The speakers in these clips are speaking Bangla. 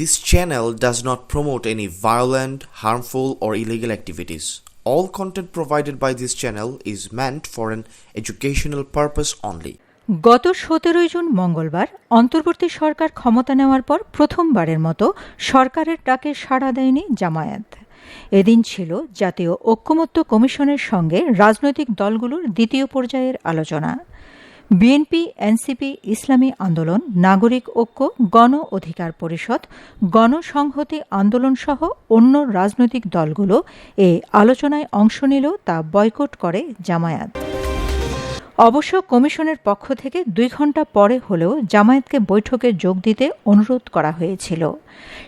This channel does not promote any violent, harmful, or illegal activities. All content provided by this channel is meant for an educational purpose only. গত সতেরোই জুন মঙ্গলবার অন্তর্বর্তী সরকার ক্ষমতা নেওয়ার পর প্রথমবারের মতো সরকারের ডাকে সাড়া দেয়নি জামায়াত এদিন ছিল জাতীয় ঐক্যমত্য কমিশনের সঙ্গে রাজনৈতিক দলগুলোর দ্বিতীয় পর্যায়ের আলোচনা বিএনপি, এনসিপি, ইসলামী আন্দোলন, নাগরিক ঐক্য, গণ অধিকার পরিষদ, গণসংহতি আন্দোলন সহ অন্য রাজনৈতিক দলগুলো এ আলোচনায় অংশ নিলেও তা বয়কট করে জামায়াত। অবশ্য কমিশনের পক্ষ থেকে দুই ঘণ্টা পরে হলেও জামায়াতকে বৈঠকে যোগ দিতে অনুরোধ করা হয়েছিল।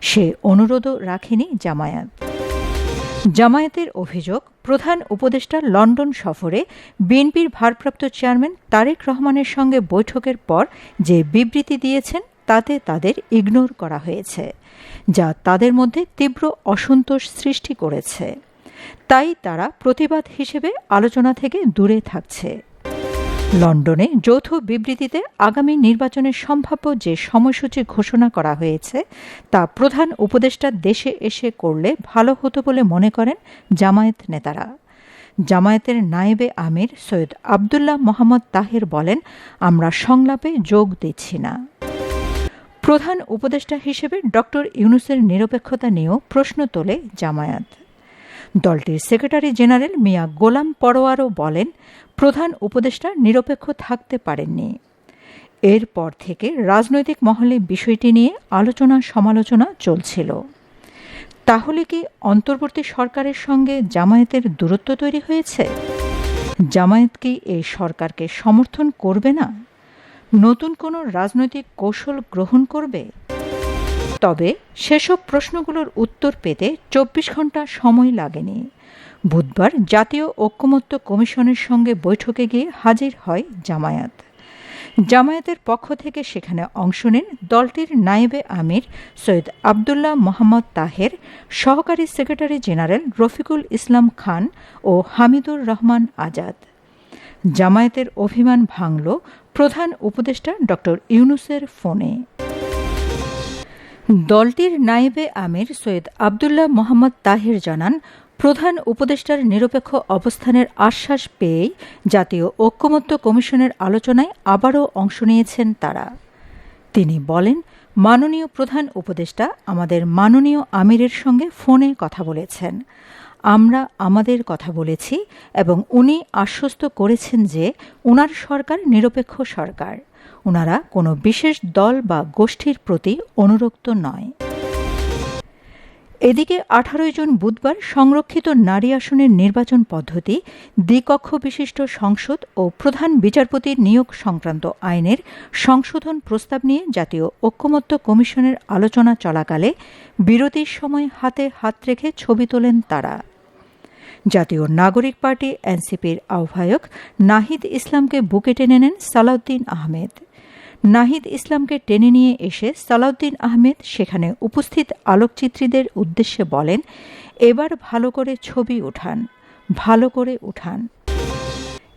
সে অনুরোধও রাখেনি জামায়াত। জামায়াতের অভিযোগ, প্রধান উপদেষ্টা লন্ডন সফরে বিএনপির ভারপ্রাপ্ত চেয়ারম্যান তারেক রহমানের সঙ্গে বৈঠকের পর যে বিবৃতি দিয়েছেন, তাতে তাদের ইগনোর করা হয়েছে, যা তাদের মধ্যে তীব্র অসন্তোষ সৃষ্টি করেছে। তাই তারা প্রতিবাদ হিসেবে আলোচনা থেকে দূরে থাকছে। লন্ডনে যৌথ বিবৃতিতে আগামী নির্বাচনের সম্ভাব্য যে সময়সূচি ঘোষণা করা হয়েছে, তা প্রধান উপদেষ্টা দেশে এসে করলে ভালো হতো বলে মনে করেন জামায়াত নেতারা। জামায়াতের নায়েবে আমির সৈয়দ আবদুল্লাহ মোহাম্মদ তাহের বলেন, আমরা সংলাপে যোগ দিচ্ছি না। প্রধান উপদেষ্টা হিসেবে ডক্টর ইউনুসের নিরপেক্ষতা নিয়েও প্রশ্ন তোলে জামায়াত। দলটির সেক্রেটারি জেনারেল মিয়া গোলাম পরোয়ারও বলেন, প্রধান উপদেষ্টা নিরপেক্ষ থাকতে পারেননি। এরপর থেকে রাজনৈতিক মহলে বিষয়টি নিয়ে আলোচনা সমালোচনা চলছিল। তাহলে কি অন্তর্বর্তী সরকারের সঙ্গে জামায়াতের দূরত্ব তৈরি হয়েছে? জামায়াত কি এই সরকারকে সমর্থন করবে না? নতুন কোনো রাজনৈতিক কৌশল গ্রহণ করবে? তবে সেসব প্রশ্নগুলোর উত্তর পেতে চব্বিশ ঘণ্টা সময় লাগেনি। বুধবার জাতীয় ঐক্যমত্য কমিশনের সঙ্গে বৈঠকে গিয়ে হাজির হয় জামায়াত। জামায়াতের পক্ষ থেকে সেখানে অংশ নেন দলটির নায়েবে আমির সৈয়দ আবদুল্লাহ মোহাম্মদ তাহের, সহকারী সেক্রেটারি জেনারেল রফিকুল ইসলাম খান ও হামিদুর রহমান আজাদ। জামায়াতের অভিমান ভাঙল প্রধান উপদেষ্টা ড ইউনুসের ফোনে। দলটির নায়েবে আমির সৈয়দ আবদুল্লাহ মোহাম্মদ তাহের জানান, প্রধান উপদেষ্টার নিরপেক্ষ অবস্থানের আশ্বাস পেয়েই জাতীয় ঐক্যমত্য কমিশনের আলোচনায় আবারও অংশ নিয়েছেন তারা। তিনি বলেন, মাননীয় প্রধান উপদেষ্টা আমাদের মাননীয় আমিরের সঙ্গে ফোনে কথা বলেছেন। আমরা আমাদের কথা বলেছি এবং উনি আশ্বস্ত করেছেন যে উনার সরকার নিরপেক্ষ সরকার। ওনারা কোনো বিশেষ দল বা গোষ্ঠীর প্রতি অনুরক্ত নয়। এদিকে আঠারোই জুন বুধবার সংরক্ষিত নারী আসনের নির্বাচন পদ্ধতি, দ্বিকক্ষ বিশিষ্ট সংসদ ও প্রধান বিচারপতির নিয়োগ সংক্রান্ত আইনের সংশোধন প্রস্তাব নিয়ে জাতীয় ঐক্যমত্য কমিশনের আলোচনা চলাকালে বিরতির সময় হাতে হাত রেখে ছবি তোলেন তারা। জাতীয় নাগরিক পার্টি এনসিপির আহ্বায়ক নাহিদ ইসলামকে বুকে টেনে নেন সালাউদ্দিন আহমেদ। নাহিদ ইসলামকে টেনে নিয়ে এসে সালাউদ্দিন আহমেদ সেখানে উপস্থিত আলোকচিত্রীদের উদ্দেশ্যে বলেন, এবার ভালো করে ছবি উঠান, ভালো করে উঠান।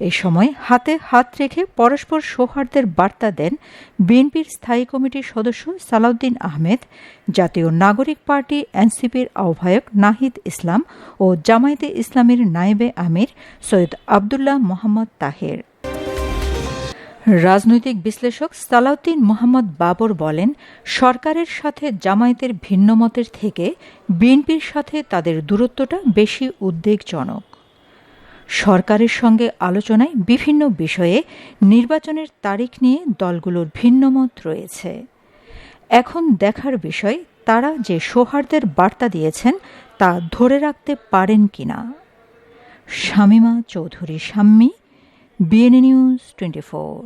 এ সময় হাতে হাত রেখে পরস্পর সৌহার্দ্যের বার্তা দেন বিএনপির স্থায়ী কমিটির সদস্য সালাউদ্দিন আহমেদ, জাতীয় নাগরিক পার্টি এনসিপির আহ্বায়ক নাহিদ ইসলাম ও জামায়াতে ইসলামের নায়েবে আমির সৈয়দ আবদুল্লাহ মোহাম্মদ তাহের। রাজনৈতিক বিশ্লেষক সালাউদ্দিন মোহাম্মদ বাবর বলেন, সরকারের সাথে জামায়াতের ভিন্নমতের থেকে বিএনপির সাথে তাদের দূরত্বটা বেশি উদ্বেগজনক। সরকারের সঙ্গে আলোচনায় বিভিন্ন বিষয়ে নির্বাচনের তারিখ নিয়ে দলগুলোর ভিন্নমত রয়েছে। এখন দেখার বিষয়, তারা যে সৌহার্দ্যের বার্তা দিয়েছেন, তা ধরে রাখতে পারেন কিনা? Shamima Chowdhury, Shammi. BNA news twenty four